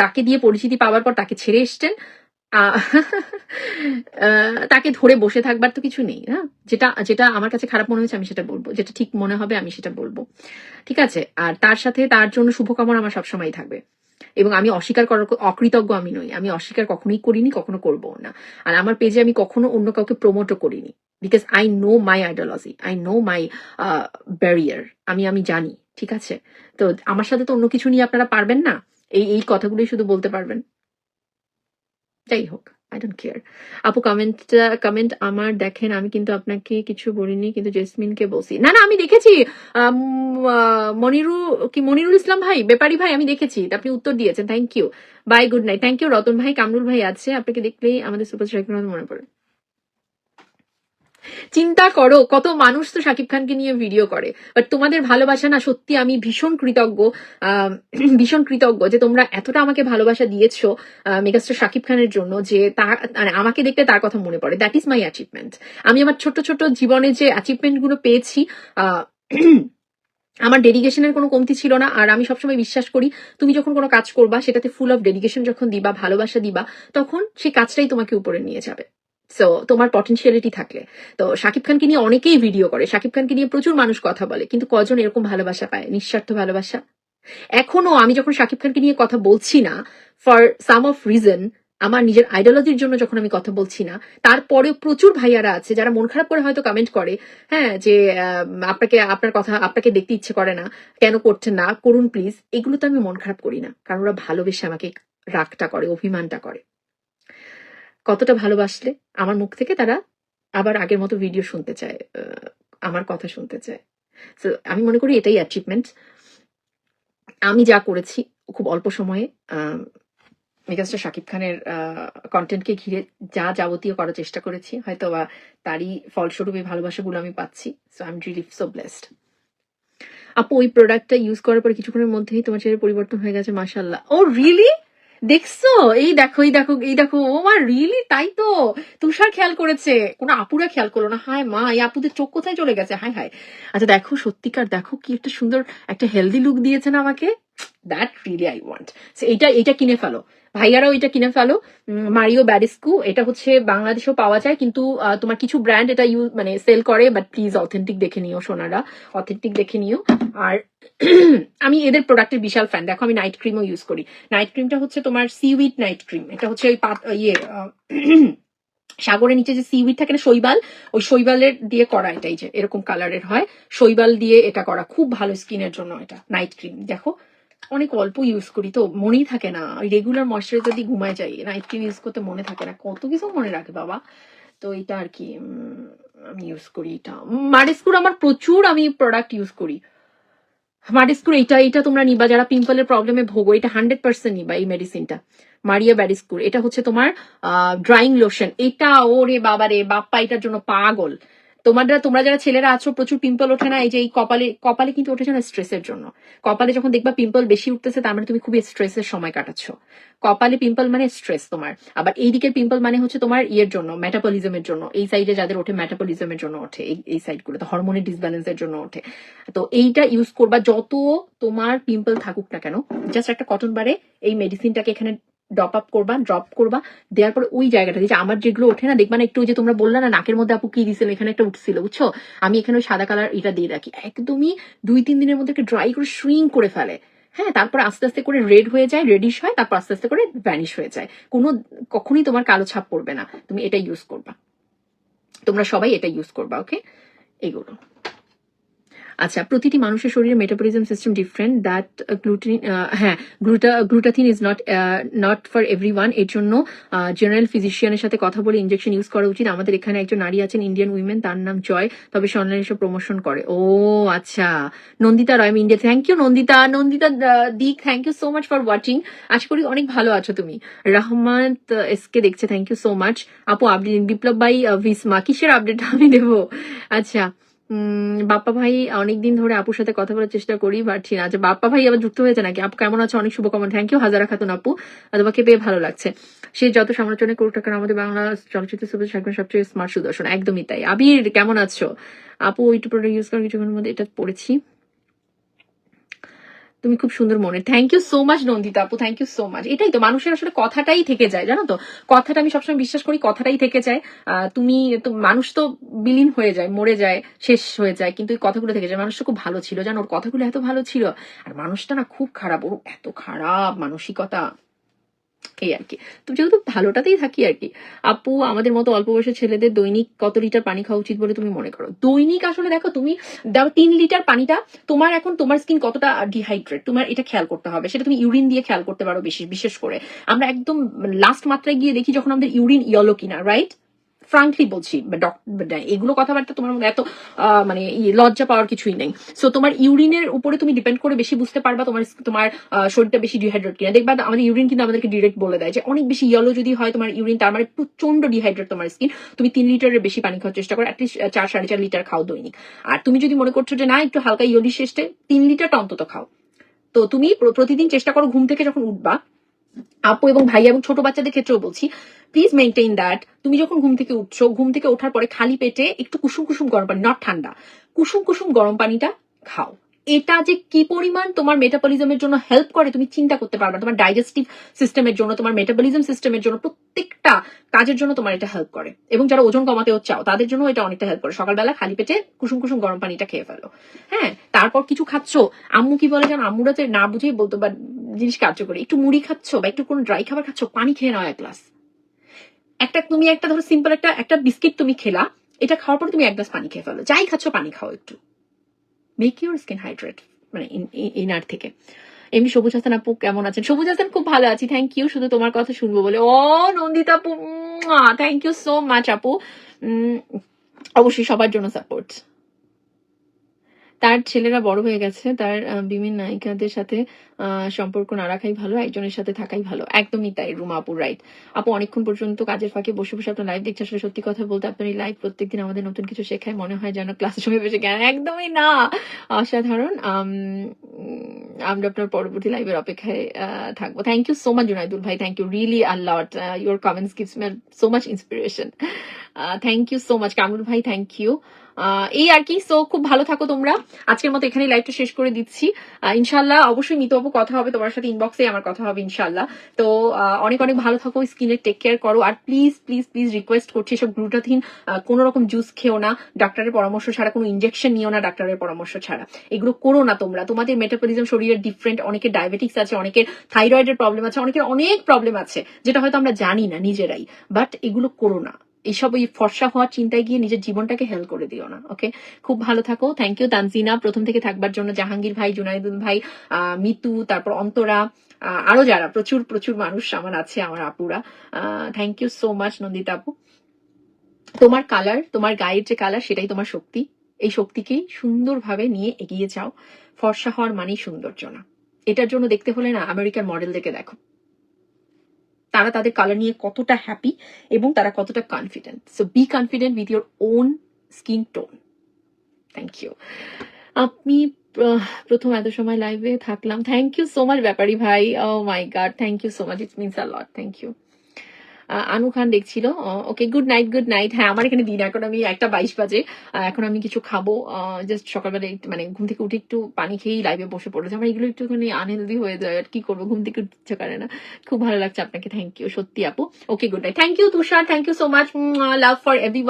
তাকে দিয়ে পরিচিতি পাওয়ার পর তাকে ছেড়ে এসছেন। তাকে ধরে বসে থাকবার তো কিছু নেই হ্যাঁ? যেটা যেটা আমার কাছে খারাপ মনে হয়েছে আমি সেটা বলব, যেটা ঠিক মনে হবে আমি সেটা বলব। ঠিক আছে? আর তার সাথে তার জন্য শুভকামনা আমার সবসময় থাকবে। এবং আমি অস্বীকার করার অকৃতজ্ঞ আমি নই। আমি অস্বীকার কখনোই করিনি, কখনো করব না। আর আমার পেজে আমি কখনো অন্য কাউকে প্রমোটও করিনি। Because I know my ideology I know my barrier আমি আমি জানি, ঠিক আছে? তো আমার সাথে তো অন্য কিছু নিয়ে আপনারা পারবেন না? এই এই কথাগুলোই শুধু বলতে পারবেন। যাই হোক আই ডোন্ট কেয়ার আপু কমেন্ট কমেন্ট আমার দেখেন, আমি কিন্তু আপনাকে কিছু বলিনি, কিন্তু জেসমিনকে বলছি। না না, আমি দেখেছি মনিরু, কি মনিরুল ইসলাম ভাই, বেপারি ভাই, আমি দেখেছি, আপনি উত্তর দিয়েছেন thank you bye good night thank you Ratan ভাই, কামরুল ভাই আছে, আপনাকে দেখলেই আমাদের সুপার মনে পড়ে। চিন্তা করো, কত মানুষ তো শাকিব খানকে নিয়ে ভিডিও করে। বাট তোমাদের ভালোবাসা না সত্যি আমি ভীষণ কৃতজ্ঞ ভীষণ কৃতজ্ঞ যে তোমরা এতটা আমাকে ভালোবাসা দিয়েছ মেগাস্টার শাকিব খানের জন্য যে তার মানে আমাকে দেখতে তার কথা মনে পড়ে। দ্যাট ইজ মাই অ্যাচিভমেন্ট আমি আমার ছোট ছোট জীবনে যে অ্যাচিভমেন্টগুলো পেয়েছি আমার ডেডিকেশনের কোনো কমতি ছিল না। আর আমি সবসময় বিশ্বাস করি, তুমি যখন কোনো কাজ করবা, সেটাতে ফুল অফ ডেডিকেশন যখন দিবা, ভালোবাসা দিবা, তখন সেই কাজটাই তোমাকে উপরে নিয়ে যাবে। সো তোমার পটেনশিয়ালিটি থাকলে। তো শাকিব খানকে নিয়ে অনেকেই ভিডিও করে। শাকিব খানকে নিয়ে প্রচুর মানুষ কথা বলে। কিন্তু কজন এরকম ভালোবাসা পায়? নিঃস্বার্থ ভালোবাসা? এখনও আমি যখন শাকিব খানকে নিয়ে কথা বলছি না ফর সাম অফ রিজন আমার নিজের আইডিওলজির জন্য যখন আমি কথা বলছি না, তারপরেও প্রচুর ভাইয়ারা আছে যারা মন খারাপ করে হয়তো কমেন্ট করে হ্যাঁ যে আপনাকে, আপনার কথা, আপনাকে দেখতে ইচ্ছে করে না, কেন করছেন না, করুন প্লিজ এগুলো তো আমি মন খারাপ করি না। কারণ ওরা ভালোবেসে আমাকে রাগটা করে, অভিমানটা করে। কতটা ভালোবাসলে আমার মুখ থেকে তারা আবার আগের মতো ভিডিও শুনতে চায় আমার কথা শুনতে চায়। So, আমি মনে করি এটাই অ্যাচিভমেন্ট আমি যা করেছি খুব অল্প সময়ে মেগাস্টার শাকিব খানের কন্টেন্টকে ঘিরে যা যাবতীয় করার চেষ্টা করেছি হয়তো বা তারই ফলস্বরূপ এই ভালোবাসাগুলো আমি পাচ্ছি। So I am really so blessed আপু ওই প্রোডাক্টটা ইউজ করার পর কিছুক্ষণের মধ্যেই তোমার চেহারা পরিবর্তন হয়ে গেছে মাশাল্লাহ ও রিয়েলি দেখছ? এই দেখো এই দেখো এই দেখো। ও মা রিয়েলি তাই তো। তুষার খেয়াল করেছে। কোনো আপুরা খেয়াল করল না। হায় মা, এই আপুদের চোখ কোথায় চলে গেছে? হায় হায়। আচ্ছা দেখো, সত্যিকার দেখো, কি একটা সুন্দর, একটা হেলদি লুক দিয়েছেন আমাকে। দ্যাট রিয়েলি আই ওয়ান্ট এইটা এটা কিনে ফেলো। ভাইয়ারাও এটা কিনে ফেলো। মারিও ব্যারিস্কু এটা হচ্ছে বাংলাদেশেও পাওয়া যায়, কিন্তু তোমার কিছু ব্র্যান্ড এটা ইউজ মানে সেল করে বাট প্লিজ অথেন্টিক দেখে নিও, সোনারা। অথেন্টিক দেখে নিও। আর আমি এদের প্রোডাক্টের বিশাল ফ্যান দেখো, আমি নাইট ক্রিমও ইউজ করি। নাইট ক্রিমটা হচ্ছে তোমার সিউইড নাইট ক্রিম এটা হচ্ছে ওই পাত ইয়ে সাগরের নিচে যে সিউইড থাকে না, শৈবাল, ওই শৈবালের দিয়ে করা এটাই যে, এরকম কালারের হয়। শৈবাল দিয়ে এটা করা। খুব ভালো স্কিনের জন্য এটা নাইট ক্রিম দেখো অনেক অল্প ইউজ করি তো মনেই থাকে না। রেগুলার ময়শ্চারাইজার দিয়ে ঘুমায় যাই নাইট ক্রিম ইউজ করতে মনে থাকে না। কত কিছু মনে রাখে বাবা। তো এটা আর কি আমি ইউজ করি এটা। মারিস্কুর আমার প্রচুর আমি প্রোডাক্ট ইউজ করি। মারিস্কুর এটা এটা তোমরা নিবা। যারা পিম্পলের প্রবলেমে ভোগো, এটা হান্ড্রেড পার্সেন্ট নিবা এই মেডিসিনটা মারিয়া ব্যারিস্কুর এটা হচ্ছে তোমার ড্রাইং লোশন এটা, ওরে বাবা রে বাপ্পা, এটার জন্য পাগল। তোমাদের, তোমরা যারা ছেলেরা আছো, প্রচুর পিম্পল ওঠে না? এই যে এই কপালে কপালে কিন্তু ওঠেছে না স্ট্রেসের জন্য। কপালে যখন দেখবা পিম্পল বেশি উঠতেছে, তার মানে তুমি খুবই স্ট্রেসের সময় কাটাচ্ছ। কপালে পিম্পল মানে স্ট্রেস তোমার। আবার এই দিকের পিম্পল মানে হচ্ছে তোমার ইয়ের জন্য মেটাবলিজমের জন্য। এই সাইডে যাদের ওঠে মেটাবলিজমের জন্য ওঠে। এই এই সাইডগুলোতে হরমোনের ডিসব্যালেন্সের জন্য ওঠে। তো এইটা ইউজ করবা যত তোমার পিম্পল থাকুক না কেন। জাস্ট একটা কটন বারে এই মেডিসিনটাকে এখানে ড্রপ আপ করবা ড্রপ করবা, দেওয়ার পরে ওই জায়গাটা যে আমার যেগুলো ওঠে না, দেখবা না একটু যে তোমরা বললা না, নাকের মধ্যে আপু কি দিছিল, এখানে একটা উঠছিল, বুঝছ? আমি এখানে ওই সাদা কালার এটা দিয়ে রাখি। একদমই দুই তিন দিনের মধ্যে একটা ড্রাই করে শ্রিং করে ফেলে। হ্যাঁ তারপর আস্তে আস্তে করে রেড হয়ে যায় রেডিশ হয়, তারপর আস্তে আস্তে করে ভ্যানিশ হয়ে যায়। কোনো কখনই তোমার কালো ছাপ পড়বে না। তুমি এটা ইউজ করবা। তোমরা সবাই এটা ইউজ করবা ওকে এগুলো আচ্ছা প্রতিটি মানুষের শরীরে metabolism system different that gluten হ্যাঁ গ্লুটা glutathione is not not for every ওয়ানের জন্য জেনারেল ফিজিশিয়ানের সাথে কথা বলে ইনজেকশন ইউজ করা উচিত। আমাদের এখানে একজন নারী আছেন ইন্ডিয়ান উইমেন তার নাম জয়। তবে সে অনলাইনে এসে প্রমোশন করে। ও আচ্ছা। Nandita Roy India thank you Nandita. Nandita দিক thank you so much for watching আশা করি অনেক ভালো আছো তুমি। রহমত এস কে দেখছে থ্যাংক ইউ সো মাচ আপু আপডেট বিপ্লব আহ, ভিসমা কিসের আপডেট আমি দেবো? আচ্ছা। বাপ্পা ভাই, অনেকদিন ধরে আপুর সাথে কথা বলার চেষ্টা করি পারছি না। আচ্ছা বাপ্পা ভাই আবার যুক্ত হয়েছে নাকি? আপু কেমন আছে? অনেক শুভকামনা। থ্যাংক ইউ হাজারা খাতুন আপু। তোমাকে পেয়ে ভালো লাগছে। সে যত সমালোচনা করুক টাকা আমাদের বাংলা চলচ্চিত্র সুপার থাকবেন সবচেয়ে স্মার্ট সুদর্শন। একদমই তাই। আবির, কেমন আছো? আপু ওইটু প্রোডাক্ট ইউজ করার কিছুক্ষণের মধ্যে এটা পড়েছি। তুমি খুব সুন্দর মনে thank you so much Nandita আপু থ্যাংক ইউ সো মাচ এটাই তো, মানুষের আসলে কথাটাই থেকে যায়, জানো তো? কথাটা আমি সবসময় বিশ্বাস করি, কথাটাই থেকে যায়। তুমি মানুষ তো বিলীন হয়ে যায়, মরে যায়, শেষ হয়ে যায়, কিন্তু এই কথাগুলো থেকে যায়। মানুষটা খুব ভালো ছিল, জানো? ওর কথাগুলো এত ভালো ছিল। আর মানুষটা না খুব খারাপ, ওর এত খারাপ মানসিকতা। এই আর কি। তো যেহেতু ভালোটাতেই থাকি আর কি, আপু আমাদের মতো অল্প বয়সের ছেলেদের দৈনিক কত লিটার পানি খাওয়া উচিত বলে তুমি মনে করো? দৈনিক আসলে দেখো তুমি দেখো তিন লিটার পানিটা, তোমার এখন তোমার স্কিন কতটা ডিহাইড্রেট তোমার এটা খেয়াল করতে হবে। সেটা তুমি ইউরিন দিয়ে খেয়াল করতে পারো বেশি, বিশেষ করে। আমরা একদম লাস্ট মাত্রায় গিয়ে দেখি যখন আমাদের ইউরিন ইয়েলো কিনা রাইট ফ্রাঙ্কলি বলছি এগুলো কথাবার্তা তোমার এত মানে লজ্জা পাওয়ার কিছুই নেই। সো তোমার ইউরিনের উপরে তুমি ডিপেন্ড করে বেশি বুঝতে পারবা তোমার তোমার শরীরটা বেশি ডিহাইড্রেট কিনা। দেখবা আমাদের ইউরিন কিন্তু আমাদেরকে ডিরেক্ট বলে দেয় যে অনেক বেশি ইয়েলো যদি হয় তোমার ইউরিন, তার মানে প্রচণ্ড ডিহাইড্রেট তোমার স্কিন তুমি তিন লিটারের বেশি পানি খাওয়ার চেষ্টা করো অ্যাটলিস্ট চার সাড়ে চার লিটার খাও দৈনিক। আর তুমি যদি মনে করছ যে না, একটু হালকা ইয়লি শেষে তিন লিটারটা অন্তত খাও। তো তুমি প্রতিদিন চেষ্টা করো ঘুম থেকে যখন উঠবা, আপু এবং ভাই এবং ছোট বাচ্চাদের ক্ষেত্রেও বলছি প্লিজ মেনটেন দ্যাট তুমি যখন ঘুম থেকে উঠছো, ঘুম থেকে ওঠার পরে খালি পেটে একটু কুসুম কুসুম গরম পানি নট ঠান্ডা। কুসুম কুসুম গরম পানিটা খাও। এটা যে কি পরিমাণ তোমার মেটাবলিজমের জন্য হেল্প করে, তুমি চিন্তা করতে পারবে তোমার ডাইজেস্টিভ সিস্টেমের জন্য, তোমার মেটাবলিজম সিস্টেমের জন্য প্রত্যেকটা কাজের জন্য তোমার এটা হেল্প করে। এবং যারা ওজন কমাতেও চাও, তাদের জন্য এটা অনেকটা হেল্প করে। সকালবেলা খালি পেটে কুসুম কুসুম গরম পানিটা খেয়ে ফেলো। হ্যাঁ তারপর কিছু খাচ্ছ, আম্মু কি বলে যেন আম্মুরা তো না বুঝেই বলতো, বা, জিনিস কার্যকরী। একটু মুড়ি খাচ্ছ বা একটু কোনো ড্রাই খাবার খাচ্ছ, পানি খেয়ে নাও এক গ্লাস একটা তুমি একটা ধরো সিম্পল একটা একটা বিস্কিট তুমি খেলা, এটা খাওয়ার পর তুমি এক গ্লাস পানি খেয়ে ফেলো। যাই খাচ্ছ পানি খাও একটু। মেক ইউর স্কিন হাইড্রেট মানে ইনার থেকে। এমনি সবুজ হাসান আপু কেমন আছেন? সবুজ হাসান খুব ভালো আছি। থ্যাংক ইউ শুধু তোমার কথা শুনব বলে। ও, নন্দিতা আপু থ্যাংক ইউ সো মাচ আপু। অবশ্যই সবার জন্য সাপোর্ট তার ছেলেরা বড় হয়ে গেছে তার বিভিন্ন নায়িকাদের সাথে সম্পর্ক না রাখাই ভালো একজনের সাথে থাকাই ভালো। একদমই তাই রুমা আপু রাইট আপু অনেকক্ষণ পর্যন্ত কাজের ফাঁকে বসে বসে আপনার লাইভ দেখছে। আসলে সত্যি কথা বলতে আপনার এই লাইভ প্রত্যেকদিন আমাদের নতুন কিছু শেখায়। মনে হয় যেন ক্লাসের সময় বসে জ্ঞান একদমই না! অসাধারণ। আম, আমরা আপনার পরবর্তী লাইভের অপেক্ষায় থাকব। Thank you so much Junaidul ভাই। Thank you really Allah your comments gives me so much inspiration thank you so much Kamrul ভাই থ্যাংক ইউ এই আর কি। সো খুব ভালো থাকো তোমরা। আজকের মতো এখানে লাইভটা শেষ করে দিচ্ছি। ইনশাল্লাহ অবশ্যই মিতু আপু কথা হবে, তোমার সাথে ইনবক্সে আমার কথা হবে ইনশাল্লাহ তো অনেক অনেক ভালো থাকো স্কিনের টেক কেয়ার করো। আর প্লিজ প্লিজ প্লিজ রিকোয়েস্ট করছি এসব গ্লুটাথিন কোন রকম জুস খেও না। ডাক্তারের পরামর্শ ছাড়া, কোনো ইনজেকশন নিও না ডাক্তারের পরামর্শ ছাড়া। এগুলো করো না তোমরা। তোমাদের মেটাবলিজম শরীরের ডিফারেন্ট অনেকের ডায়াবেটিক্স আছে, অনেকের থাইরয়েডের প্রবলেম আছে, অনেকের অনেক প্রবলেম আছে, যেটা হয়তো আমরা জানি না নিজেরাই। বাট এগুলো করো না। এইসব ওই ফর্সা হওয়ার চিন্তায় গিয়ে নিজের জীবনটাকে হেল্প করে দিও না ওকে খুব ভালো থাকো থ্যাংক ইউ তানজিনা, প্রথম থেকে থাকবার জন্য জাহাঙ্গীর ভাই জুনাইদুল ভাই মিতু, তারপর অন্তরা আরও যারা, প্রচুর প্রচুর মানুষ আমার আছে, আমার আপুরা thank you so much Nandita আপু। তোমার কালার তোমার গায়ের যে কালার সেটাই তোমার শক্তি। এই শক্তিকেই সুন্দরভাবে নিয়ে এগিয়ে যাও। ফর্সা হওয়ার মানেই সৌন্দর্য না। এটার জন্য দেখতে হলে না, আমেরিকার মডেলদেরকে দেখো। তারা তাদের কালার নিয়ে কতটা হ্যাপি এবং তারা কতটা confident so be confident with your own skin tone thank you আপনি প্রথম এত সময় লাইভে থাকলাম। Thank you so much Bepari ভাই। ও my god thank you so much it means a lot thank you Anu Khan দেখছিল। Okay good night good night হ্যাঁ আমার এখানে দিন এখন আমি একটা বাইশ বাজে। এখন আমি কিছু খাব। জাস্ট সকালবেলা মানে ঘুম থেকে উঠে একটু পানি খেয়েই লাইভে বসে পড়েছে। আমার এগুলো একটুখানি আনহেলদি হয়ে যায়। আর কি করব? ঘুম থেকে উঠতে ইচ্ছা করে না। খুব ভালো লাগছে আপনাকে। থ্যাংক ইউ সত্যি আপু। Okay good night thank you Tushar. Thank you so much love for every